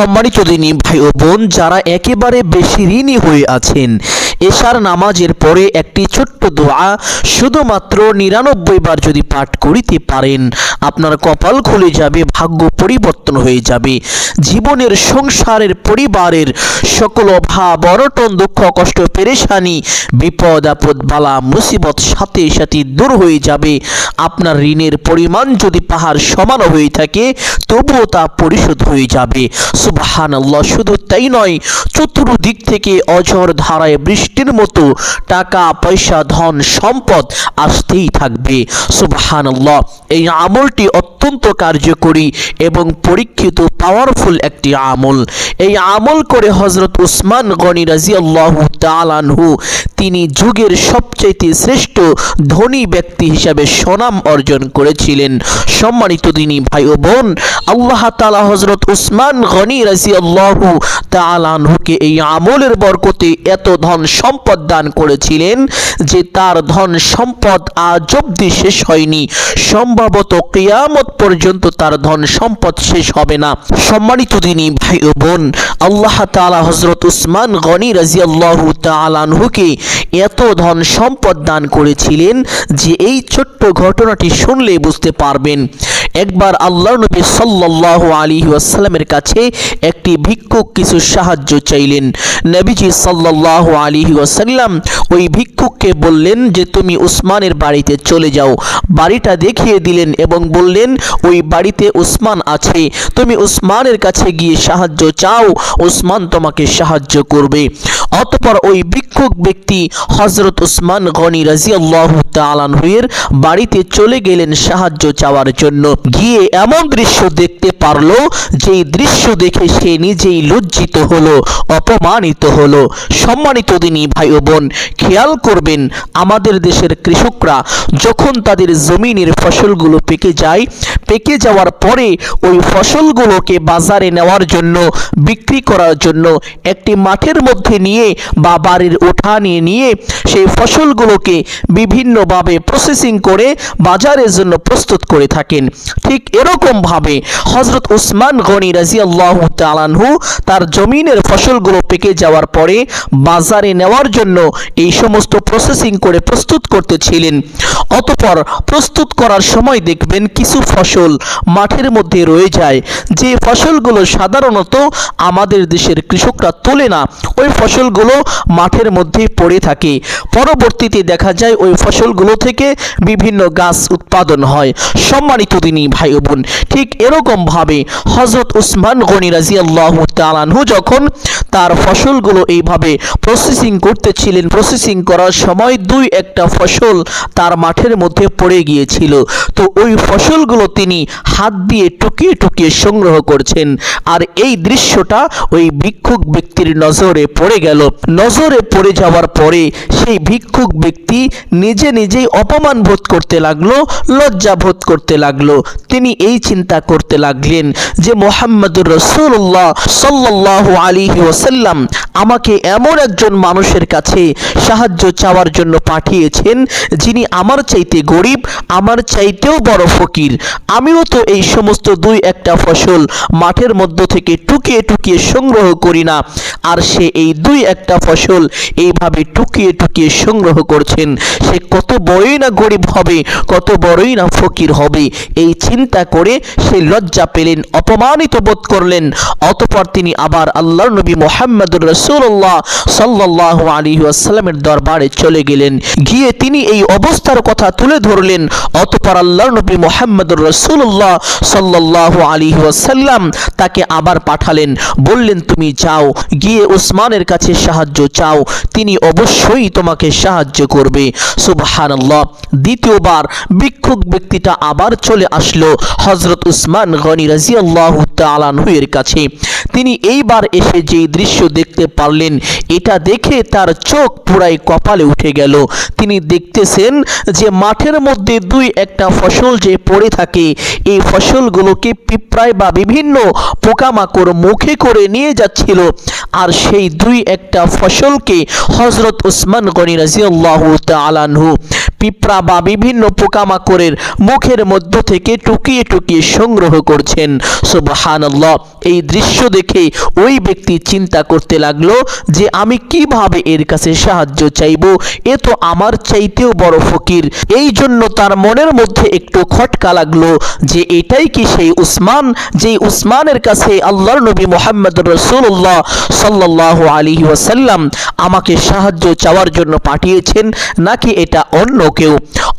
সম্মানিত দিনী ভাই ও বোন, যারা একেবারে বেশি ঋণী হয়ে আছেন, এশার নামাজের পরে একটি ছোট্ট দোয়া শুধুমাত্র নিরানব্বই বার যদি পাঠ করিতে পারেন, আপনার কপাল খুলে যাবে, ভাগ্য পরিবর্তন হয়ে যাবে। জীবনের সংসারের পরিবারের সকল অভাব অরটন দুঃখ, কষ্ট, পেরেশানি, বিপদ, আপদ, বালা, মুসিবত সাথে সাথে দূর হয়ে যাবে। আপনার ঋণের পরিমাণ যদি পাহাড় সমান হয়ে থাকে, তবুও তা পরিশোধ হয়ে যাবে। সুবাহান আল্লাহ শুধু তাই নয়, চতুর্দিক থেকে অঝর ধারায় বৃষ্টির মতো টাকা, পয়সা, ধন, সম্পদ আসতেই থাকবে। সুবাহান আল্লাহ এই আমলটি অত্যন্ত কার্যকরী এবং পরীক্ষিত পাওয়ারফুল একটি আমল। এই আমল করে হজরত উসমান গনি রাজি আল্লাহ তালানহু তিনি যুগের সবচাইতে শ্রেষ্ঠ ধনী ব্যক্তি হিসাবে সুনাম অর্জন করেছিলেন। সম্মানিত তিনি ভাই ও বোন, আল্লাহ তালা হজরত উসমান গনি রাজি আল্লাহ তালানহুকে এই আমলের বরকতে এত ধন সম্পদ দান করেছিলেন যে তার ধন সম্পদ আজ অব্দি শেষ হয়নি। সম্ভবত কেয়ামত পর্যন্ত তার ধন সম্পদ শেষ হবে না। সম্মানিত তিনি ভাই ও বোন, আল্লাহ তালা হজরত উসমান গনি রাজিয়াল্লাহু তালানহুকে এত ধন সম্পদ দান করেছিলেন যে এই ছোট্ট ঘটনাটি শুনলে বুঝতে পারবেন। একবার আল্লাহ নবী সাল্লাল্লাহু আলী ওয়াসাল্লামের কাছে একটি ভিক্ষুক কিছু সাহায্য চাইলেন। নবীজি সাল্লাল্লাহু আলী ওয়াসাল্লাম ওই ভিক্ষুককে বললেন যে, তুমি উসমানের বাড়িতে চলে যাও। বাড়িটা দেখিয়ে দিলেন এবং বললেন, ওই বাড়িতে উসমান আছে। তুমি উসমানের কাছে গিয়ে সাহায্য চাও। উসমান তোমাকে সাহায্য করবে। অতপর ওই ভিক্ষুক ব্যক্তি হজরত উসমান গনি রাজিয়াল্লাহু তালানহুয়ের বাড়িতে চলে গেলেন সাহায্য চাওয়ার জন্য। গিয়ে এমন দৃশ্য দেখতে পারল, যেই দৃশ্য দেখে সে নিজেই লজ্জিত হলো, অপমানিত হলো। সম্মানিত দিনী ভাই ও বোন, খেয়াল করবেন, আমাদের দেশের কৃষকরা যখন তাদের জমিনের ফসলগুলো পেকে যায়, পেকে যাওয়ার পরে ওই ফসলগুলোকে বাজারে নেওয়ার জন্য, বিক্রি করার জন্য একটি মাঠের মধ্যে নিয়ে বা বাড়ির উঠানে নিয়ে সেই ফসলগুলোকে বিভিন্নভাবে প্রসেসিং করে বাজারের জন্য প্রস্তুত করে থাকেন। ঠিক এরকমভাবে হজরত উসমান গনি রাজিয়াল্লাহ তালানহু তার জমিনের ফসলগুলো পেকে যাওয়ার পরে বাজারে নেওয়ার জন্য এই সমস্ত প্রসেসিং করে প্রস্তুত করতেছিলেন। অতপর প্রস্তুত করার সময় দেখবেন কিছু ফসল মাঠের মধ্যে রয়ে যায়। যে ফসলগুলো সাধারণত আমাদের দেশের কৃষকরা তোলে না, ওই ফসলগুলো মাঠের মধ্যেই পড়ে থাকে। পরবর্তীতে দেখা যায় ওই ফসলগুলো থেকে বিভিন্ন গাছ উৎপাদন হয়। সম্মানিত দিনী ভাই বোন ঠিক এরকমভাবে হজরত উসমান গনি রাজি আল্লাহ তালানহু যখন তার ফসলগুলো এইভাবে প্রসেসিং করতেছিলেন প্রসেসিং করার সময় দুই একটা ফসল তার মাঠের মধ্যে পড়ে গিয়েছিল। তো ওই ফসলগুলো তিনি হাত দিয়ে টুকিয়ে টুকিয়ে সংগ্রহ করছেন। আর এই দৃশ্যটা ওই ভিক্ষুক ব্যক্তির নজরে পড়ে গেল। নজরে পড়ে যাওয়ার পরে সেই ভিক্ষুক ব্যক্তি নিজে নিজেই অপমান বোধ করতে লাগল, লজ্জা বোধ করতে লাগল। তিনি এই চিন্তা করতে লাগলেন যে, মোহাম্মদুর রসুল্লাহ সাল্লাহ আলী ওসাল্লাম আমাকে এমন একজন মানুষের কাছে সাহায্য চাওয়ার জন্য পাঠিয়েছেন, যিনি আমার চাইতে গরিব, আমার চাইতেও বড় ফকির। আমিও তো এই সমস্ত দুই একটা ফসল মাঠের মধ্য থেকে টুকিয়ে টুকিয়ে সংগ্রহ করি না। আর সে এই দুই একটা ফসল এইভাবে টুকিয়ে টুকিয়ে সংগ্রহ করছেন, সে কত বড়ই না গরিব হবে, কত বড়ই না ফকির হবে। এই চিন্তা করে সে লজ্জা পেলেন, অপমানিত বোধ করলেন। অতপর তিনি আবার আল্লাহর নবী মোহাম্মদুর রসুল্লাহ সাল্লাহ আলী আসাল্লামের দরবারে চলে গেলেন। গিয়ে তিনি এই অবস্থার কথা তুলে ধরলেন। অতপর আল্লাহ নবী মোহাম্মদুর রসুল্লাহ সাল্লাহ আলী আসাল্লাম তাকে আবার পাঠালেন। বললেন, তুমি যাও। গিয়ে উসমানের কাছে সাহায্য চাও, তিনি অবশ্যই তোমাকে সাহায্য করবে। সুবহানাল্লাহ। দ্বিতীয়বার ভিক্ষুক ব্যক্তিটা আবার চলে আসলো হজরত উসমান গনি রাজিয়াল্লাহ তালানহুয়ের কাছে। তিনি এইবার এসে যেই দৃশ্য দেখতে পারলেন, এটা দেখে তার চোখ পুরাই কপালে উঠে গেল। তিনি দেখতেছেন যে মাঠের মধ্যে দুই একটা ফসল যে পড়ে থাকে, এই ফসলগুলোকে পিঁপড়ায় বা বিভিন্ন পোকামাকড় মুখে করে নিয়ে যাচ্ছিল। আর সেই দুই একটা ফসলকে হজরত উসমান গনি রাজিয়াল্লাহু তালানহু পিঁপড়া বা বিভিন্ন পোকামাকড়ের মুখের মধ্য থেকে টুকিয়ে টুকিয়ে সংগ্রহ করছেন। সুবহানাল্লাহ, এই দৃশ্য দেখে ওই ব্যক্তি চিন্তা করতে লাগল যে আমি কীভাবে এর কাছে সাহায্য চাইব? এ তো আমার চাইতেও বড় ফকির। এই জন্য তার মনের মধ্যে একটু খটকা লাগল যে এটাই কি সেই উসমান? যেই উসমানের কাছে আল্লাহর নবী মোহাম্মদ রসুল্লাহ সাল্লাহ আলী ওয়াসাল্লাম আমাকে সাহায্য চাওয়ার জন্য পাঠিয়েছেন, নাকি এটা অন্য কেউ?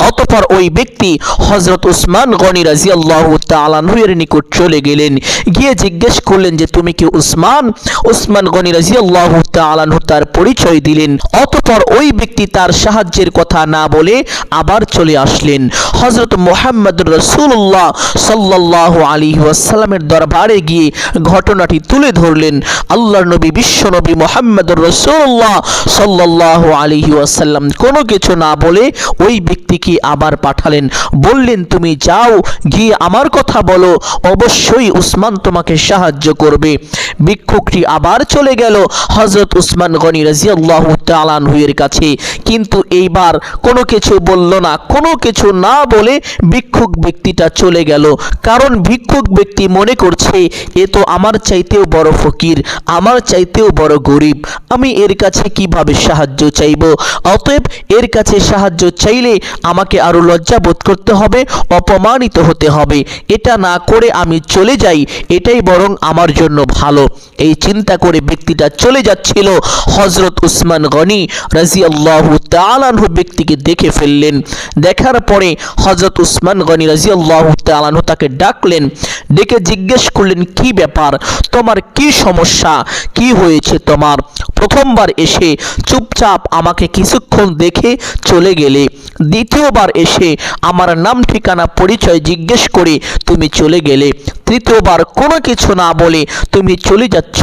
অতপর ওই ব্যক্তি হজরত উসমান গনি রাজি আল্লাহ তালানহুয়ের নিকট চলে গেলেন। গিয়ে জিজ্ঞেস করলেন যে, তুমি কি উসমান? উসমান গনি রাজি আল্লাহ তালানহু তার পরিচয় দিলেন। অতপর ওই ব্যক্তি তার সাহায্যের কথা না বলে আবার চলে আসলেন। হজরত মোহাম্মদ রসুল্লাহ সাল্লাহ আলী ওয়াসাল্লামের দরবারে গিয়ে ঘটনাটি তুলে ধরলেন। আল্লাহর নবী, বিশ্ব নবী মোহাম্মদ রসুল্লাহ সাল্লাহ আলী ওয়াসাল্লাম কোনো কিছু না বলে ওই ব্যক্তিকে আবার পাঠালেন? বললেন, তুমি যাও, গিয়ে আমার কথা বলো। অবশ্যই উসমান তোমাকে সাহায্য করবে। ভিক্ষুকটি আবার চলে গেল হজরত উসমান গনি রাজিয়াল্লাহ তালানহুয়ের কাছে। কিন্তু এইবার কোনো কিছু বলল না, কোনো কিছু না বলে ভিক্ষুক ব্যক্তিটা চলে গেল। কারণ ভিক্ষুক ব্যক্তি মনে করছে, এ তো আমার চাইতেও বড় ফকির, আমার চাইতেও বড় গরিব। আমি এর কাছে কীভাবে সাহায্য চাইব? অতএব এর কাছে সাহায্য চাইলে আমাকে আরও লজ্জা বোধ করতে হবে, অপমানিত হতে হবে। এটা না করে আমি চলে যাই, এটাই বরং আমার জন্য ভালো। এই চিন্তা করে ব্যক্তিটা চলে যাচ্ছিল। হজরত উসমান গনি রাজি আল্লাহ তালানহু ব্যক্তিকে দেখে ফেললেন। দেখার পরে হজরত উসমান গনি রাজি আল্লাহ তাকে ডাকলেন, ডেকে জিজ্ঞেস করলেন, কি ব্যাপার? তোমার কি সমস্যা? কি হয়েছে তোমার? প্রথমবার এসে চুপচাপ আমাকে কিছুক্ষণ দেখে চলে গেলে। দ্বিতীয়বার এসে আমার নাম ঠিকানা পরিচয় জিজ্ঞেস করে তুমি চলে গেলে। তৃতীয়বার কোনো কিছু না বলে তুমি চলে যাচ্ছ।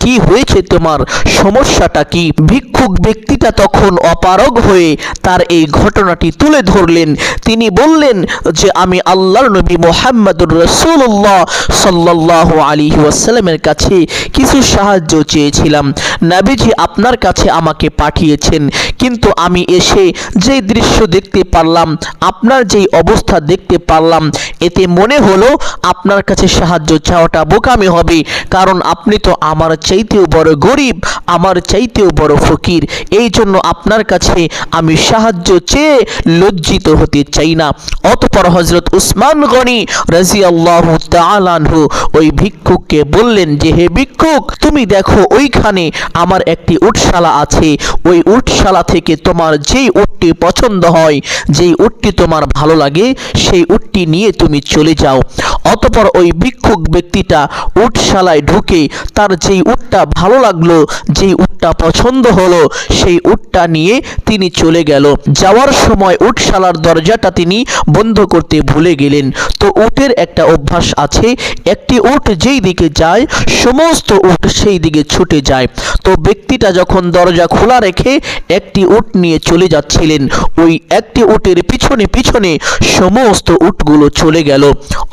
কি হয়েছে তোমার? সমস্যাটা কি? ভিক্ষুক ব্যক্তিটা তখন অপারগ হয়ে তার এই ঘটনাটি তুলে ধরলেন। তিনি বললেন যে, আমি আল্লাহর নবী মোহাম্মদুর রসুল্লাহ সাল্লাহ আলী ওয়াসাল্লামের কাছে কিছু সাহায্য চেয়েছিলাম। নাবিজি আপনার কাছে আমাকে পাঠিয়েছেন। কিন্তু আমি এসে যে দৃশ্য দেখতে পারলাম, আপনার যেই অবস্থা দেখতে পারলাম, এতে মনে হলো আপনার কাছে সাহায্য চাওয়াটা বোকামি হবে। কারণ আপনি তো আমার চাইতেও বড় গরিব, আমার চাইতেও বড় ফকির। এই জন্য আপনার কাছে আমি সাহায্য চেয়ে লজ্জিত হতে চাই না। অতপর হজরত উসমান গনি রাজি আল্লাহ তালানহু ওই ভিক্ষুককে বললেন যে, হে ভিক্ষুক, তুমি দেখো ওইখানে আমার একটি উটশালা আছে। ওই উটশালা থেকে তোমার যেই উটটি পছন্দ হয়, যেই উটটি তোমার ভালো লাগে, সেই উটটি নিয়ে তুমি চলে যাও। অতপর ওই ভিক্ষুক ব্যক্তিটা উটশালায় ঢুকে তার যেই উটটা ভালো লাগল, যেই উটটা পছন্দ হলো, সেই উটটা নিয়ে তিনি চলে গেল। যাওয়ার সময় উটশালার দরজাটা তিনি বন্ধ করতে ভুলে গেলেন। তো উটের একটা অভ্যাস আছে, একটি উট যেই দিকে যায়, সমস্ত উট সেই দিকে ছুটে যায়। তো ব্যক্তিটা যখন দরজা খোলা রেখে একটি উট নিয়ে চলে যাচ্ছিলেন, ওই একটি উটের পিছনে পিছনে সমস্ত উটগুলো চলে গেল।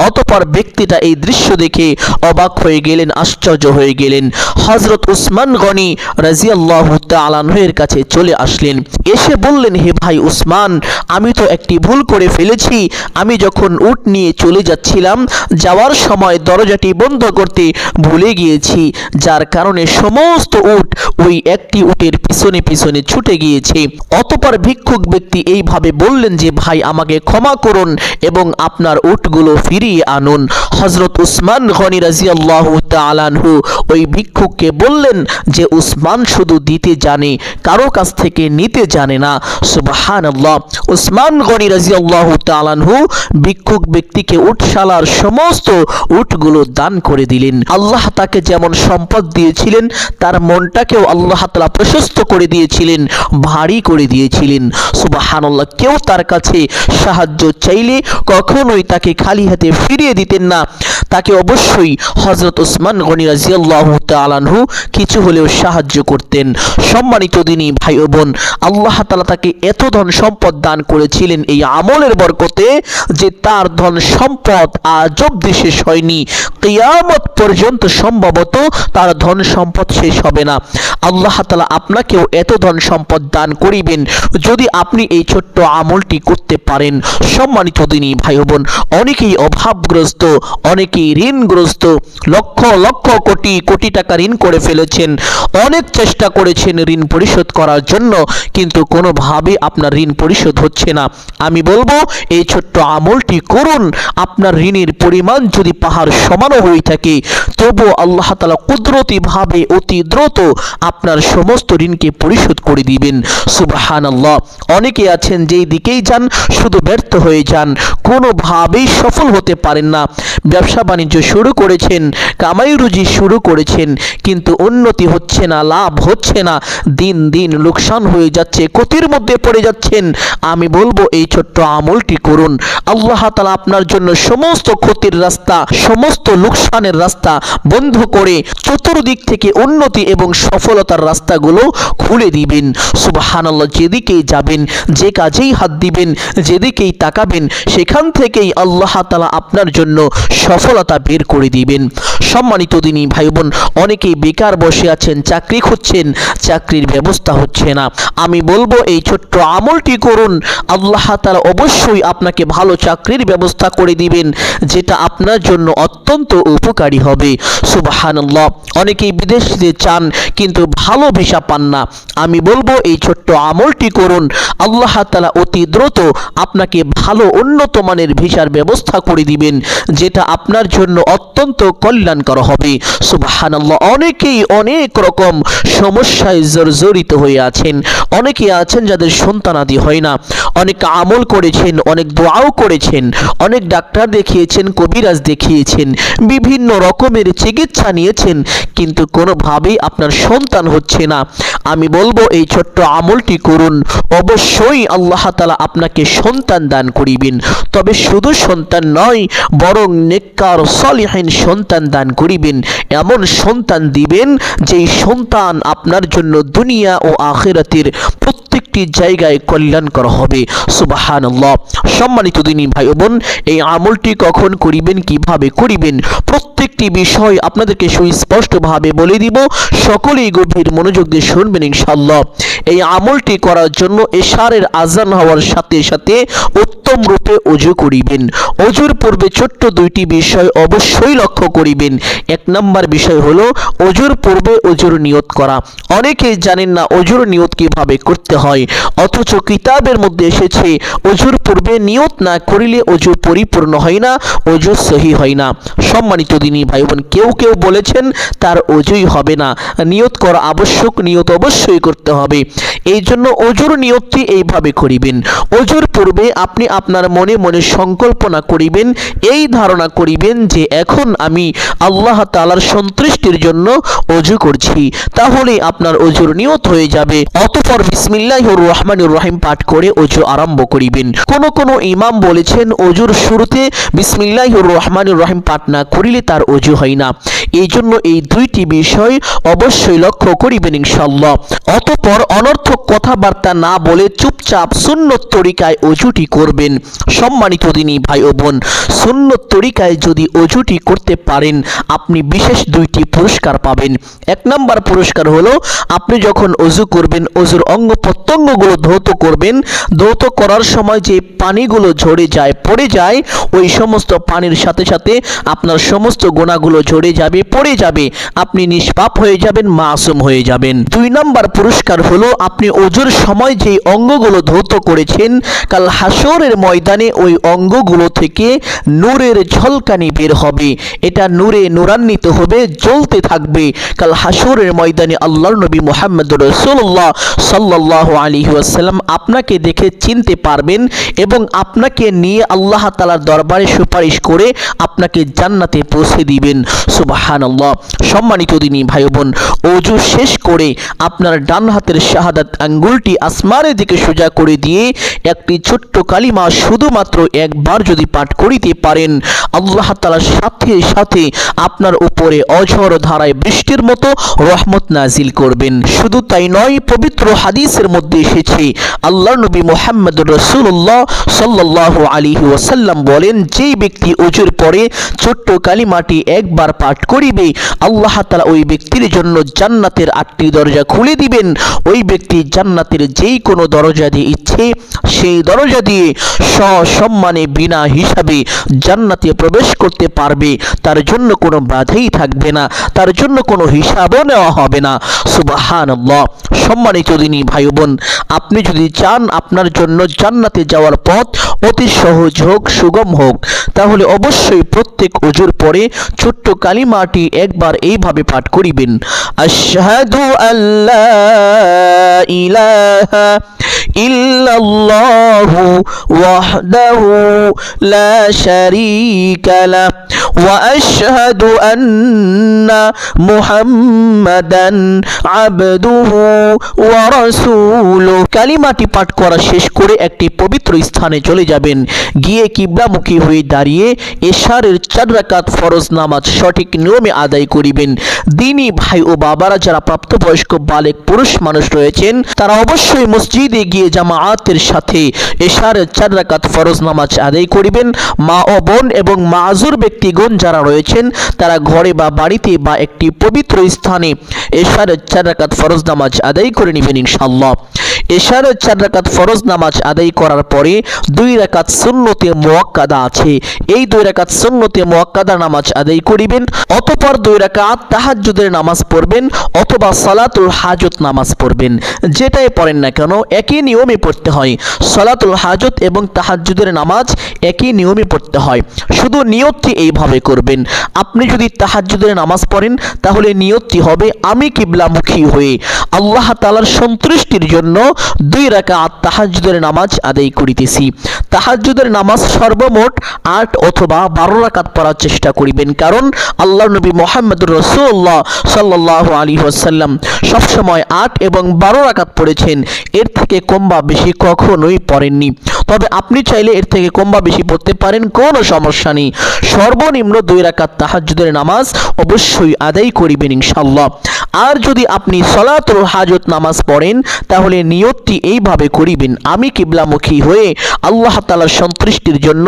অতপর ব্যক্তিটা এই দৃশ্য দেখে অবাক হয়ে গেলেন, আশ্চর্য হয়ে গেলেন। হজরত উসমান গনি রাজিয়াল্লাহ তালানহের কাছে চলে আসলেন। এসে বললেন, হে ভাই উসমান, আমি তো একটি ভুল করে ফেলেছি। আমি যখন উট নিয়ে চলে যাচ্ছিলাম, যাওয়ার সময় দরজাটি বন্ধ করতে ভুলে গিয়েছি। যার কারণে সমস্ত উট ওই একটি উটের পিছনে পিছনে ছুটে গিয়েছে। অতপর ভিক্ষুক ব্যক্তি এইভাবে বললেন যে, ভাই, আমাকে ক্ষমা করুন এবং আপনার উটগুলো ফিরিয়ে আনুন। হজরত উসমান গনি রাজিয়াল্লাহ তালানহু ওই ভিক্ষুককে বললেন যে, উসমান শুধু দিতে জানে, কারও কাছ থেকে নিতে জানে না। সুবাহান আল্লাহ উসমান গনি রাজিয়াল্লাহ তালানহু ভিক্ষুক ব্যক্তিকে উঠশালার সমস্ত উটগুলো দান করে দিলেন। আল্লাহ তাকে যেমন সম্পদ দিয়েছিলেন, তার মনটাকেও আল্লাহ তালা প্রশস্ত করে দিয়েছিলেন, ভারী করে দিয়েছিলেন। সুবাহান্লাহ কেউ তার কাছে সাহায্য চাইলে কখনোই তাকে খালি হাতে ফিরিয়ে দিতেন না। তাকে অবশ্যই হজরত ওসমান গনি রাজিয়াল্লাহ তালানহু কিছু হলেও সাহায্য করতেন। সম্মানিত দিনই ভাই ও বোন, আল্লাহ তালা তাকে এত ধন সম্পদ দান করেছিলেন এই আমলের বরকতে যে তার ধন সম্পদ আজ অব্দি শেষ হয়নি। কিয়ামত পর্যন্ত সম্ভবত তার ধন সম্পদ শেষ হবে না। আল্লাহ তালা আপনাকেও এত ধন সম্পদ দান করিবেন যদি আপনি এই ছোট্ট আমলটি করতে পারেন। সম্মানিত দিনই ভাই বোন, অনেকেই অভাবগ্রস্ত, অনেকেই ঋণগ্রস্ত? লক্ষ লক্ষ কোটি কোটি টাকা ঋণ করে ফেলেছেন। অনেক চেষ্টা করেছেন ঋণ পরিশোধ করার জন্য, কিন্তু কোনোভাবে আপনার ঋণ পরিশোধ হচ্ছে না। আমি বলব, এই ছোট্ট আমলটি করুন। আপনার ঋণের পরিমাণ যদি পাহাড় সমানও হয়ে থাকে, তবু আল্লাহ তালা কুদরতিভাবে অতি দ্রুত আপনার সমস্ত ঋণকে পরিশোধ করে দিবেন। সুবাহান আল্লাহ অনেকে আছেন যেই দিকেই যান, শুধু ব্যর্থ হয়ে যান। কোনোভাবেই সফল হতে পারেন না। ব্যবসা বাণিজ্য শুরু করেছেন, কামাই রুজি শুরু করেছেন, কিন্তু উন্নতি হচ্ছে না, লাভ হচ্ছে না। দিন দিন লোকসান হয়ে যাচ্ছে, ক্ষতির মধ্যে পড়ে যাচ্ছেন। আমি বলব এই ছোট্ট আমলটি করুন। আল্লাহ তালা আপনার জন্য সমস্ত ক্ষতির রাস্তা, সমস্ত লোকসানের রাস্তা বন্ধ করে চতুর্দিক থেকে উন্নতি এবং সফলতার রাস্তাগুলো খুলে দিবেন। সুবাহানাল্লাহ, যেদিকেই যাবেন, যে কাজেই হাত দিবেন, যেদিকেই তাকাবেন, সেখান থেকেই আল্লাহ তালা আপনার জন্য সফলতা বের করে দিবেন। সম্মানিত দিনী ভাই বোন অনেকেই বেকার বসে আছেন, চাকরি খুঁজছেন, চাকরির ব্যবস্থা হচ্ছে না। আমি বলব এই ছোট্ট আমলটি করুন। আল্লাহ তালা অবশ্যই আপনাকে ভালো চাকরির ব্যবস্থা করে দিবেন, যেটা আপনার জন্য অত্যন্ত উপকারী হবে। সুবাহানাল্লাহ। অনেকেই বিদেশ যেতে চান, কিন্তু ভালো ভিসা পান না। আমি বলব এই ছোট্ট আমলটি করুন। আল্লাহ তালা অতি দ্রুত আপনাকে ভালো উন্নত মানের ভিসার ব্যবস্থা করে দিবেন, যেটা আপনার জন্য অত্যন্ত কল্যাণকর হবে। সুবাহানাল্লাহ, অনেকেই অনেক রকম সমস্যায় জর্জরিত হয়ে আছেন। অনেকে আছেন যাদের সন্তানাদি হয় না। অনেক আমল করেছেন, অনেক দোয়াও করেছেন, অনেক ডাক্তার দেখিয়েছেন, কবিরাজ দেখিয়েছেন, বিভিন্ন রকমের চিকিৎসা নিয়েছেন, কিন্তু কোনোভাবেই আপনার সন্তান হচ্ছে না। আমি বলব, এই ছোট্ট আমলটি করুন। অবশ্যই আল্লাহ তালা আপনাকে সন্তান দান করিবেন। তবে শুধু সন্তান নয়, বরং নেককার সলিহীন সন্তান দান করিবেন, এমন সন্তান দিবেন যেই সন্তান আপনার জন্য দুনিয়া ও আখেরাতের প্রত্যেকটি জায়গায় কল্যাণকর হবে। সুবাহান সম্মানিত দিনী ভাই বোন এই আমলটি কখন করিবেন, কীভাবে করিবেন, প্রত্যেকটি বিষয় আপনাদেরকে সুস্পষ্টভাবে বলে দিব। সকলেই গভীর মনোযোগ দিয়ে শুনবেন ইনশাল্লাহ এই আমলটি করার জন্য এশারের আজান হওয়ার সাথে সাথে উত্তম রূপে অজু করিবেন। অজুর পূর্বে ছোট্ট দুইটি বিষয় অবশ্যই লক্ষ্য করিবেন। এক নম্বর বিষয় হলো, অজুর পূর্বে অজুর নিয়ত করা। অনেকেই জানেন না অজুর নিয়ত কীভাবে করতে হয়, অথচ কিতাবের মধ্যে এসেছে, অজুর পূর্বে নিয়ত না করিলে অজু পরিপূর্ণ হয় না, অজু সহি হয় না। সম্মানিত দিনী ভাই বোন কেউ কেউ বলেছেন, তার অজুই হবে না। নিয়ত করা আবশ্যক, নিয়ত অবশ্যই করতে হবে। এই জন্য অজুর নিয়তটি এইভাবে করিবেন। অজুর পূর্বে আপনি আপনার মনে মনে সংকল্পনা করিবেন, এই ধারণা করিবেন যে এখন আমি আল্লাহ তালার সন্তুষ্টির জন্য অজু করছি। তাহলে আপনার অজুর নিয়ত হয়ে যাবে। অতপর বিসমিল্লাহ রহমানুর রহিম পাঠ করে অজু আরম্ভ করিবেন। কোন কোন ইমাম বলেছেন, অজুর শুরুতে বিসমিল্লাহ রহমানুর রহিম পাঠ না করিলে তার অজু হয় না। এই জন্য এই দুইটি বিষয় অবশ্যই লক্ষ্য করিবেন ইনশাল্লাহ অতপর অনর্থক কথাবার্তা না বলে চুপচাপ সুন্নত তরিকায় অজুটি করবেন। সম্মানিত দিনী ভাই ও বোন, সুন্নত তরিকায় যদি অজুটি করতে পারেন, আপনি বিশেষ দুইটি পুরস্কার পাবেন। এক নাম্বার পুরস্কার হলো, আপনি যখন অজু করবেন, অজুর অঙ্গ প্রত্যঙ্গগুলো ধৌত করবেন। ধৌত করার সময় যে পানিগুলো ঝরে যায়, পড়ে যায়, ওই সমস্ত পানির সাথে সাথে আপনার সমস্ত গোনাগুলো ঝরে যাবে, পড়ে যাবে। আপনি নিষ্পাপ হয়ে যাবেন, মাসুম হয়ে যাবেন। দুই নাম্বার পুরস্কার হলো, আপনি অজুর সময় যে অঙ্গগুলো ধৌত করেছেন, কাল হাসরের ময়দানে ওই অঙ্গগুলো থেকে নূরের ঝলকানি বের হবে। এটা নূরে নূরান্বিত হবে, জ্বলতে থাকবে। কাল হাসরের ময়দানে আল্লাহর নবী মোহাম্মদ রসুল্লাহ সাল্লাহ আলী ওয়াসাল্লাম আপনাকে দেখে চিনতে পারবেন এবং আপনাকে নিয়ে আল্লাহ তালার দরবারে সুপারিশ করে আপনাকে জান্নাতে পৌঁছে দিবেন। সুবাহান আল্লাহ সম্মানিত দিনী ভাই বোন অজু শেষ করে আপনার ডান হাতের শাহাদাত আঙ্গুলটি আসমানের দিকে সোজা করে দিয়ে একটি ছোট্ট কালিমা শুধুমাত্র একবার যদি পাঠ করিতে পারেন, আল্লাহ তাআলা সাথে সাথে আপনার উপরে অঝড় ধারায় বৃষ্টির মতো রহমত নাজিল করবেন। শুধু তাই নয়, পবিত্র হাদিসের মধ্যে এসেছে আল্লাহ নবী মোহাম্মদ রসুল্লাহ সাল্লাহ আলী ওয়াসাল্লাম বলেন, যেই ব্যক্তি অজুর পরে ছোট্ট কালিমাটি একবার পাঠ করিবে, আল্লাহ তালা ওই ব্যক্তির জন্য জান্নাতের আটটি দরজা খুলে দিবেন। ওই ব্যক্তি জান্নাতের যেই কোনো দরজা দিয়ে ইচ্ছে, সেই দরজা দিয়ে সসম্মানে বিনা হিসাবে জান্নাতে প্রবেশ করতে পারবে, তার জন্য কোনো বাধাই থাকবে না, তার জন্য কোনো হিসাবও নেওয়া হবে না। সুবাহান সম্মানিত দিনী ভাই বোন, আপনি যদি চান আপনার জন্য জান্নাতে যাওয়ার পথ অতি সহজ হোক, সুগম হোক, তাহলে অবশ্যই প্রত্যেক অজুর পরে ছোট্ট কালিমাটি একবার এইভাবে পাঠ করিবেন। আশহাদু আল্লাহ ইলাহা ইল্লাল্লাহু শারীকা লা ওয়া আশহাদু আন্না মুহাম্মাদান আবদুহু ওয়া রাসূলুহু কালিমাটি পাঠ করা শেষ করে একটি পবিত্র স্থানে চলে যাবেন। গিয়ে কিবলামুখী হয়ে দাঁড়িয়ে এশারের চার রাকাত ফরজ নামাজ সঠিক নিয়মে আদায় করিবেন। দিনই ভাই ও বাবারা যারা প্রাপ্তবয়স্ক বালেক পুরুষ মানুষ রয়েছেন, তারা অবশ্যই মসজিদে গিয়ে জামাআতের সাথে এশারের চার রাকাত ফরজ নামাজ আদায় করিবেন। মা ও বোন এবং মাজুর ব্যক্তিগণ যারা রয়েছেন, তারা ঘরে বা বাড়িতে বা একটি পবিত্র স্থানে এশার চার রাকাত ফরজ নামাজ আদায় করে নেবেন ইনশাল্লাহ এশারের চার রাকাত ফরজ নামাজ আদায় করার পরে দুই রাকাত সুন্নতে মোয়াক্কাদা আছে। এই দুই রাকাত সুন্নতে মোয়াক্কাদা নামাজ আদায় করিবেন, অতপর দুই রাকাত তাহাজ্জুদের নামাজ পড়বেন, অথবা সালাতুল হাজত নামাজ পড়বেন। যেটাই পড়েন না কেন, একই নিয়মে পড়তে হয়। সালাতুল হাজত এবং তাহাজ্জুদের নামাজ একই নিয়মে পড়তে হয়। শুধু নিয়তটি এইভাবে করবেন। আপনি যদি তাহাজ্জুদের নামাজ পড়েন, তাহলে নিয়তটি হবে আমি কিবলামুখী হয়ে। আল্লাহ তাআলার সন্তুষ্টির জন্য দুই রাকাত তাহাজ্জুদের নামাজ আদায় করিতেছি। তাহাজ্জুদের নামাজ সর্বমোট আট অথবা বারো রাকাত পড়ার চেষ্টা করিবেন। কারণ আল্লাহ নবী মোহাম্মদুর রসুল্লাহ সাল্লাহ আলী ওয়াসাল্লাম সবসময় আট এবং বারো রাকাত পড়েছেন। এর থেকে কম বা বেশি কখনোই পড়েননি। তবে আপনি চাইলে এর থেকে কম বা বেশি পড়তে পারেন, কোনো সমস্যা নেই। সর্বনিম্ন দুই রাকাত তাহাজ্জুদের নামাজ অবশ্যই আদায় করিবেন ইনশাল্লাহ আর যদি আপনি সলাতুল হাজত নামাজ পড়েন, তাহলে নিয়তটি এইভাবে করিবেন। আমি কিবলামুখী হয়ে আল্লাহ তাআলার সন্তুষ্টির জন্য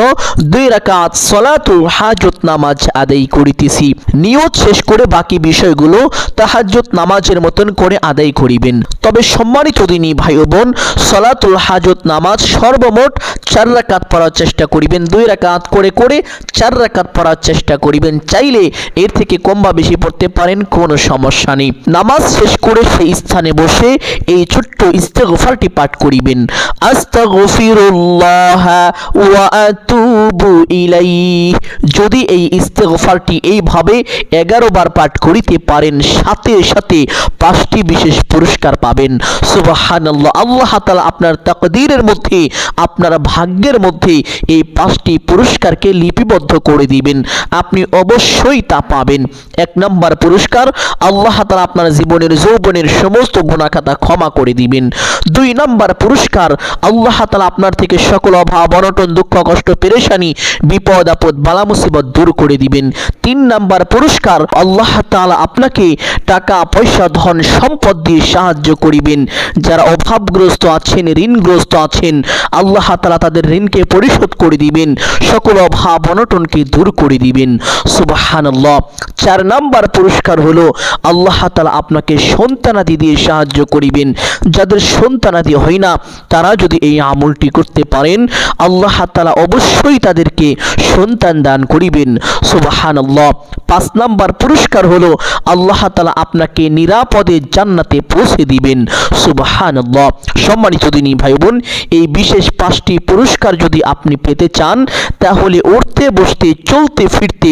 দুই রাকাত সলাতুল হাজত নামাজ আদায় করিতেছি। নিয়ত শেষ করে বাকি বিষয়গুলো তাহাজ্জত নামাজের মতন করে আদায় করিবেন। তবে সম্মানিত দিনী ভাই ও বোন সলাতুল হাজত নামাজ সর্বমোট চার রাকাত পড়ার চেষ্টা করিবেন। দুই রাকাত করে করে চার রাকাত পড়ার চেষ্টা করিবেন। চাইলে এর থেকে কম বা বেশি পড়তে পারেন, কোনো সমস্যা নেই। নামাজ শেষ করে সেই স্থানে বসে এই ছোট্ট ইস্তেগফারটি পাঠ করিবেন। আস্তাগফিরুল্লাহ ওয়া আতুবু ইলাইহি। যদি এই ইস্তেগফারটি এইভাবে এগারো বার পাঠ করিতে পারেন, সাথে সাথে পাঁচটি বিশেষ পুরস্কার পাবেন। সুবহানাল্লাহ, আল্লাহ তাআলা আপনার তাকদীরের মধ্যে, আপনার ভাগ্যের মধ্যে এই পাঁচটি পুরস্কারকে লিপিবদ্ধ করে দিবেন। আপনি অবশ্যই তা পাবেন। এক নম্বর পুরস্কার, আল্লাহ তাআলা আপনার জীবনের, যৌবনের সমস্ত গুণাখাতা ক্ষমা করে দিবেন। দুই নম্বর পুরস্কার, আল্লাহ তাআলা আপনার থেকে সকল অভাব, অনটন, দুঃখ, কষ্ট, পেরেশানি, বিপদ, আপদ, বালা মুসিবত দূর করে দিবেন। তিন নাম্বার পুরস্কার, আল্লাহ তাআলা আপনাকে টাকা, পয়সা, ধন, সম্পদ দিয়ে সাহায্য করিবেন। যারা অভাবগ্রস্ত আছেন, ঋণগ্রস্ত আছেন, আল্লাহ তালা তাদের ঋণকে পরিশোধ করে দিবেন। সকল অভাব, অনটনকে দূর করে দিবেন। সুবহানাল্লাহ। চার নাম্বার পুরস্কার হলো, আল্লাহ তাআলা আপনাকে সন্তানাদি দিয়ে সাহায্য করিবেন। যাদের সন্তানাদি হয় না, তারা যদি এই আমলটি করতে পারেন, আল্লাহ তালা অবশ্যই তাদেরকে সন্তান দান করিবেন। সুবহানাল্লাহ। পাঁচ নাম্বার পুরস্কার হলো, আল্লাহ তালা আপনাকে নিরাপদে জান্নাতে পৌঁছে দিবেন। সুবহানাল্লাহ। সম্মানিত দিনী ভাই বোন এই বিশেষ পাঁচটি পুরস্কার যদি আপনি পেতে চান, তাহলে উঠতে বসতে, চলতে ফিরতে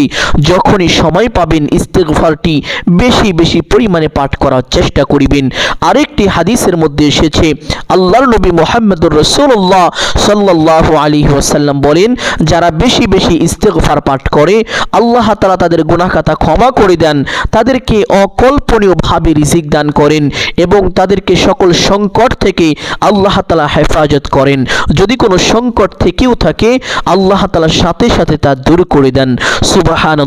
যখনই সময় পাবেন ইস্তেগফারটি বেশি বেশি পরিমাণে পাঠ করার চেষ্টা করিবেন। আরেকটি হাদিসের মধ্যে এসেছে, আল্লাহর নবী মোহাম্মদুর রসুল্লাহ সাল্লাহ আলী ওয়াসাল্লাম বলেন, যারা বেশি বেশি ইস্তেগফার পাঠ করে, আল্লাহ তালা তাদের গুনাখাতা ক্ষমা করে দেন, তাদেরকে অকল্পনীয়ভাবে রিজিক দান করেন এবং তাদেরকে সকল সংকট থেকে আল্লাহ তালা হেফাজত করেন। যদি কোনো সংকট থেকেও থাকে, আল্লাহ তালা সাথে সাথে তা দূর করে দেন। সুবাহান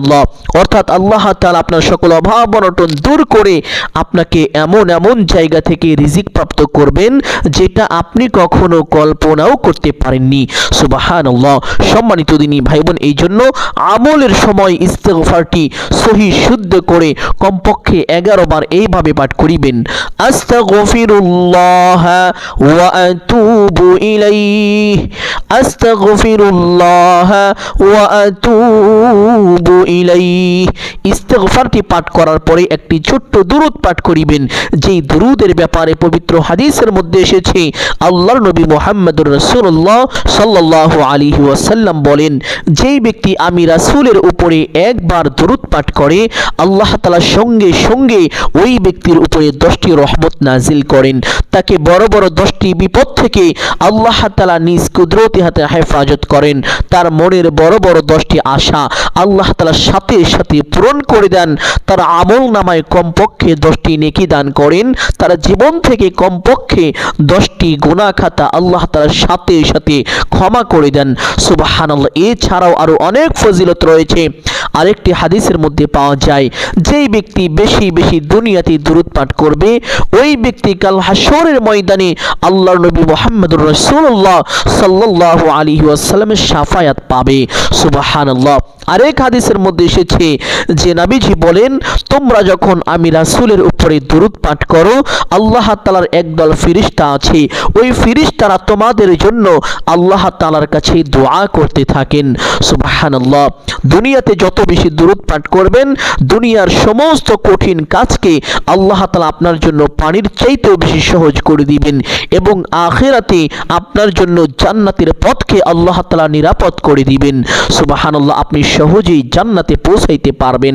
অর্থাৎ আল্লাহ তালা আপনার সকল অভাব অনটন দূর করে আপনাকে এমন এমন জায়গা থেকে রিজিক প্রাপ্ত করবেন যেটা আপনি কখনো কল্পনাও করতে পারেননি। সুবাহান সম্মানিত দিনী ভাই বোন এই জন্য আমলের সময় ইস্তেগফারটি সহি শুদ্ধ করে কমপক্ষে এগারো বার এইভাবে পাঠ করিবেন। আস্তাগফিরুল্লাহ ওয়া আতুবু ইলাইহি। আস্তাগফিরুল্লাহ ওয়া আতুবু ইলাইহি। ইস্তেগফারটি পাঠ করার পরে একটি ছোট্ট দুরূদ পাঠ করিবেন। যেই দুরূদের ব্যাপারে পবিত্র হাদিসের মধ্যে এসেছে, আল্লাহর নবী মুহাম্মদুর রাসূলুল্লাহ সাল্লাল্লাহু আলাইহি ওয়াসাল্লাম বলেন, যেই ব্যক্তি আমি রাসূলের উপরে একবার দরুদ পাঠ করে, আল্লাহ তাআলা সঙ্গে সঙ্গে ওই ব্যক্তির উপরে দশটি রহমত নাজিল করেন। তাকে বড় বড় দশটি বিপদ থেকে আল্লাহ তাআলা নিজ কুদরতি হাতে হেফাজত করেন। তার মনের বড় বড় দশটি আশা আল্লাহ তাআলা সাথে সাথে পূরণ করে দেন। তার আমল নামায় কমপক্ষে দশটি নেকি দান করেন। তার জীবন থেকে কমপক্ষে দশটি গুণা খাতা আল্লাহ তাআলার সাথে সাথে ক্ষমা করে দেন। সুবাহানাল্লাহ, এছাড়াও আরও অনেক ফজিলত রয়েছে। আরেকটি হাদিসের মধ্যে পাওয়া যায়, যেই ব্যক্তি বেশি বেশি দুনিয়াতে দূরত পাঠ করবে, ওই ব্যক্তি কাল হাসরের ময়দানে আল্লাহ নবী মোহাম্মদুর রাসূলুল্লাহ সাল্লাল্লাহু আলাইহি ওয়াসাল্লামের শাফায়াত পাবে। সুবহানাল্লাহ, আরেক হাদিসের মধ্যে এসেছে যে নাবিজি বলেন, তোমরা যখন আমি রাসুলের উপরে দূরত পাঠ করো, আল্লাহ তাআলার একদল ফিরিস্তা আছে। ওই ফিরিস্তারা তোমাদের জন্য আল্লাহ তাআলার কাছে দোয়া করতে থাকেন। সুবহানাল্লাহ। দুনিয়াতে যত বেশি দূরত পাঠ করবেন, দুনিয়ার সমস্ত কঠিন কাজকে আল্লাহ তালা আপনার জন্য পানির চাইতেও বেশি সহজ করে দিবেন এবং আখেরাতে আপনার জন্য জান্নাতের পথকে আল্লাহ তাআলা নিরাপদ করে দিবেন। সুবহানাল্লাহ, আপনি সহজেই জান্নাতে পৌঁছাইতে পারবেন।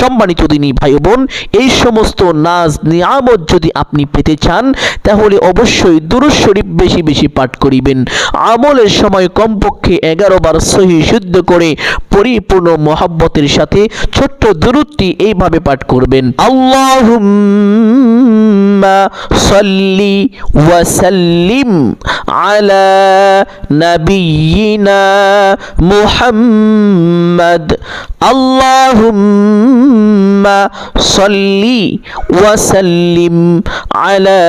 সম্মানিত দিনী ভাই বোন এই সমস্ত নাজ নিয়ামত যদি আপনি পেতে চান, তাহলে অবশ্যই দুরুদ শরীফ বেশি বেশি পাঠ করিবেন। আমলের সময় কমপক্ষে এগারো বার সহি শুদ্ধ করে পরিপূর্ণ মহাব্বতের সাথে ছোট্ট দুরুদটি এইভাবে পাঠ করবেন। আল্লাহ সাল্লি ওয়া সাল্লিম আলা নাবিয়িনা মুহাম্মদ। আল্লাহুম্মা সাল্লি ওয়া সাল্লিম আলা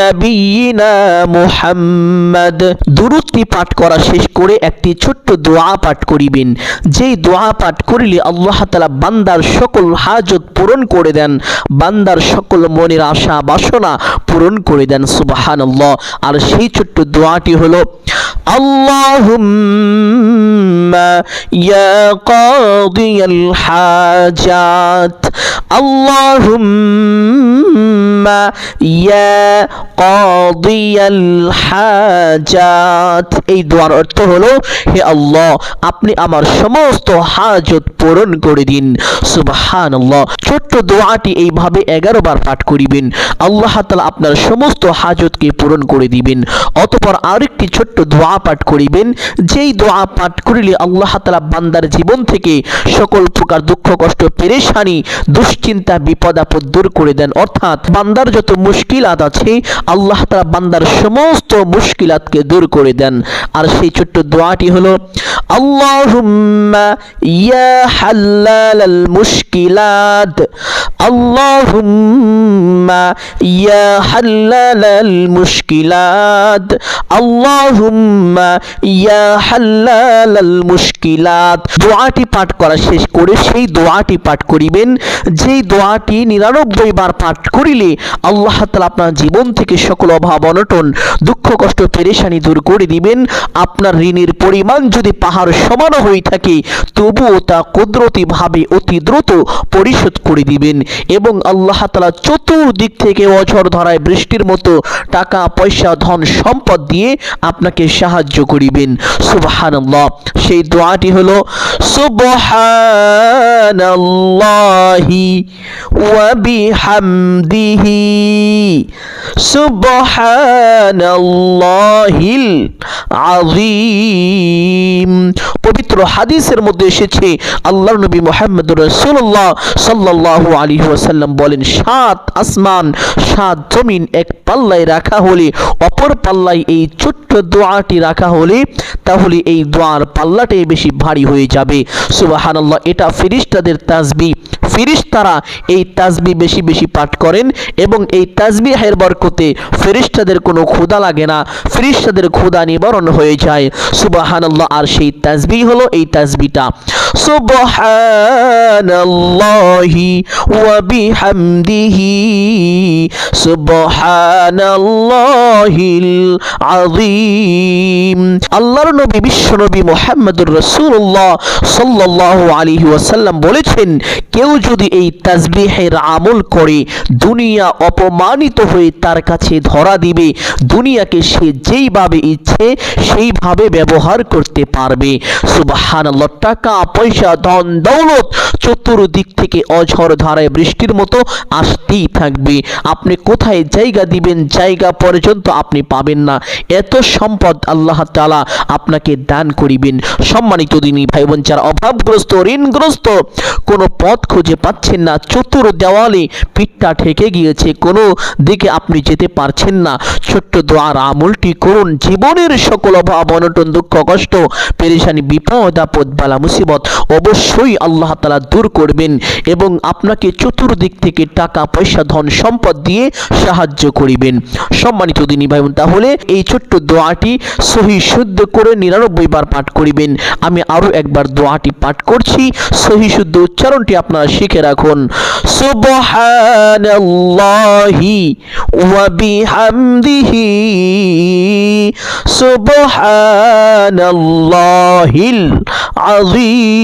নাবিয়িনা মুহাম্মদ। দুরুদটি পাঠ করা শেষ করে একটি ছোট্ট দোয়া পাঠ করিবেন। যেই দোয়া পাঠ করিলে আল্লাহ তাআলা বান্দার সকল হাজত পূরণ করে দেন, বান্দার সকল মনের আশা বাসনা পূরণ করে দেন, সুবহানাল্লাহ। আর সেই ছোট্ট দোয়াটি হলো আল্লাহুম্মা ইয়া কাদিয়াল হাজাত। আল্লাহুম্মা ইয়া কাদিয়াল হাজাত। এই দোয়ার অর্থ হলো, হে আল্লাহ, আপনি আমার সমস্ত হাজত পূরণ করে দিন। সুবহানাল্লাহ। ছোট্ট দোয়াটি এইভাবে এগারো বার পাঠ করিবেন। আল্লাহ তাআলা আপনার সমস্ত হাজতকে পূরণ করে দিবেন। অতপর আরেকটি ছোট্ট দোয়া পাঠ করিবেন। যেই দোয়া পাঠ করিলে আল্লাহ তাআলা বান্দার জীবন থেকে সকল প্রকার দুঃখ, কষ্ট, পেরেশানি, দুশ্চিন্তা, বিপদ, আপদ দূর করে দেন। অর্থাৎ বান্দার যত মুশকিলাত আছে, আল্লাহ তাআলা বান্দার সমস্ত মুশকিলাতকে দূর করে দেন। আর সেই ছোট্ট দোয়াটি হলো, আল্লাহুম্মা ইয়া হাল্লালাল মুশকিলাত, আল্লাহুম্মা ইয়া হাল্লালাল মুশকিলাত, আল্লাহুম্মা মুশকিলাত। দোয়াটি পাঠ করা শেষ করে সেই দোয়াটি পাঠ করিবেন। যেই দোয়াটি নিরানব্বই বার পাঠ করিলে আল্লাহ তালা আপনার জীবন থেকে সকল অভাব, অনটন, দুঃখ, কষ্ট, পেরেশানি দূর করে দিবেন। আপনার ঋণের পরিমাণ যদি পাহাড় সমানও হয়ে থাকে, তবুও তা কুদরতিভাবে অতি দ্রুত পরিশোধ করে দিবেন। এবং আল্লাহ তালা চতুর্দিক থেকে অঝর ধরায় বৃষ্টির মতো টাকা, পয়সা, ধন, সম্পদ দিয়ে আপনাকে সাহায্য করিবেন। সুবহানাল্লাহ। সেই দোয়াটি হলো সুবহানাল্লাহি ওয়া বিহামদিহি সুবহানাল্লাহিল আযীম। পবিত্র হাদিসের মধ্যে এসেছে আল্লাহ নবী মোহাম্মদ রাসূলুল্লাহ সাল্লাল্লাহু আলাইহি ওয়াসাল্লাম বলেন, সাত আসমান, সাত জমিন এক পাল্লায় রাখা হলে, অপর পাল্লায় এই ছোট্ট দোয়াটি রাখা হলে, তাহলে এই দোয়ার পাল্লাটাই বেশি ভারী হয়ে যাবে। সুবহানাল্লাহ, এটা ফিরিস্তাদের তাসবি ফিরিস্তারা এই তাসবি বেশি বেশি পাঠ করেন এবং এই তাসবিহের বরকতে ফেরিস্তাদের কোনো ক্ষুদা লাগে না ফেরিস্তাদের ক্ষুদা নিবারণ হয়ে যায়। সুবহানাল্লাহ, আর সেই তাসবি হলো এই তাসবিটা সুবহানাল্লাহি ওয়া বিহামদিহি সুবহানাল্লাহিল আযীম। আল্লাহর নবী, বিশ্ব নবী মুহাম্মদুর রাসূলুল্লাহ সাল্লাল্লাহু আলাইহি ওয়াসাল্লাম বলেছেন, কেউ যদি এই তাসবিহের আমল করে দুনিয়া অপমানিত হয়ে তার কাছে ধরা দিবে, দুনিয়াকে সে যেইভাবে ইচ্ছে সেইভাবে ব্যবহার করতে পারবে। সুবহানাল্লাহ, টাকা পয়সা, ধন, দৌলত চতুর্দিক থেকে অঝর ধারায় বৃষ্টির মতো আসতেই থাকবে। আপনি কোথায় জায়গা দিবেন, জায়গা পর্যন্ত আপনি পাবেন না। এত সম্পদ আল্লাহ তালা আপনাকে দান করিবেন। সম্মানিত দিনী ভাই বোন যারা অভাবগ্রস্ত, ঋণগ্রস্ত, কোনো পথ খুঁজে পাচ্ছেন না, চতুর দেওয়ালে পিঠটা ঠেকে গিয়েছে, কোনো দিকে আপনি যেতে পারছেন না। ছোট্ট দোয়ার আমলটি করুন। জীবনের সকল অভাব, অনটন, দুঃখ, কষ্ট, পেরেশানি, বিপদ, আপদ, বালা, মুসিবত অবশ্যই আল্লাহ তালা দূর করবেন এবং আপনাকে চতুর্দিক থেকে টাকা, পয়সা, ধন, সম্পদ দিয়ে সাহায্য করিবেন। সম্মানিত দিনী ভাই তাহলে এই ছোট্ট দোয়াটি সহি, শুদ্ধ করে নিরানব্বই বার পাঠ করিবেন। আমি আরও একবার দোয়াটি পাঠ করছি। সহি, শুদ্ধ উচ্চারণটি আপনারা শিখে রাখুন। সুবহানাল্লাহি ওয়া বিহামদিহি সুবহানাল্লাহিল আযীম।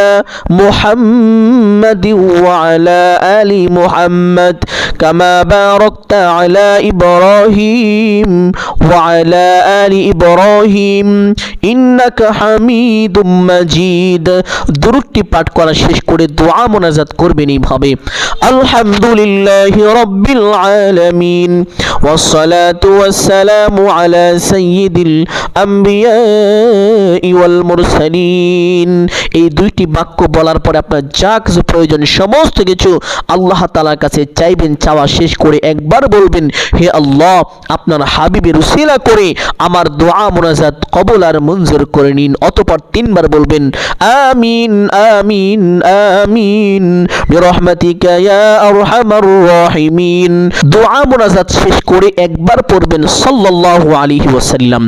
বারিক আলা মুহাম্মদ ওয়া আলা আলি মুহাম্মদ কামা বারাকতা আলা ইব্রাহিম ওয়া আলা আলি ইব্রাহিম ইন্নাকা হামিদুম মাজিদ দুরুদটি পাঠ করা শেষ করে দোয়া মোনাজাত করবেন এইভাবে আলহামদুলিল্লাহি রাব্বিল আলামিন والصلاة والسلام على سيد الأنبياء والمرسلين এই দুইটি বাক্য বলার পরে আপনার যা কিছু প্রয়োজন, সমস্ত কিছু আল্লাহ তালার কাছে চাইবেন, চাওয়া শেষ করে একবার বলবেন, হে আল্লাহ, আপনার হাবিবের উসিলা করে আমার দোয়া, মোনাজাত কবুল আর মঞ্জুর করে নিন। অতপর তিনবার বলবেন, আমিন আমিন আমিন ইয়া আরহামার রাহিমিন। দোয়া, মোনাজাত শেষ করে একবার পড়বেন, সাল্লাল্লাহু আলাইহি ওয়াসাল্লাম।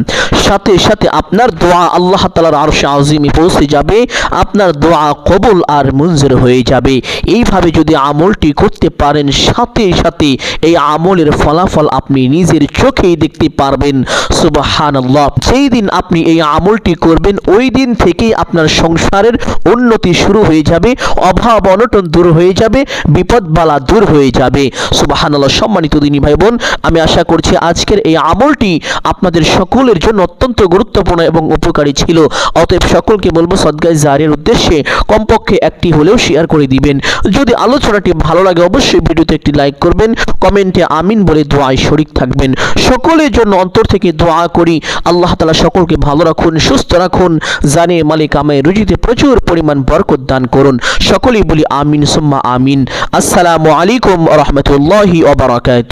সাথে সাথে আপনার দোয়া আল্লাহ তাআলার আরশে আজিমে পৌঁছে যাবে। আপনার দোয়া কবুল আর মঞ্জুর হয়ে যাবে। এইভাবে যদি আমলটি করতে পারেন, সাথে সাথে এই আমলের ফলাফল আপনি নিজের চোখেই দেখতে পারবেন। সুবহানাল্লাহ। সেই দিন আপনি এই আমলটি করবেন, ওই দিন থেকেই আপনার সংসারের উন্নতি শুরু হয়ে যাবে, অভাব অনটন দূর হয়ে যাবে বিপদ বালা দূর হয়ে যাবে। সুবহানাল্লাহ। সম্মানিত দিনী ভাই বোন আমি আশা করছি আজকের এই আমলটি আপনাদের সকলের জন্য অত্যন্ত গুরুত্বপূর্ণ এবং উপকারী ছিল। অতএব সকলকে বলব সদগায় জারির উদ্দেশ্যে কমপক্ষে একটি হলেও শেয়ার করে দিবেন। যদি আলোচনাটি ভালো লাগে, অবশ্যই ভিডিওতে একটি লাইক করবেন, কমেন্টে আমিন বলে দোয়ায় শরিক থাকবেন। সকলের জন্য অন্তর থেকে দোয়া করি। আল্লাহ তালা সকলকে ভালো রাখুন, সুস্থ রাখুন, জানে মালিক আমায় রুজিতে প্রচুর পরিমাণ বরকত দান করুন। সকলেই বলি আমিন, সুম্মা আমিন। আসসালামু আলাইকুম রহমতুল্লাহি ওবরাকাত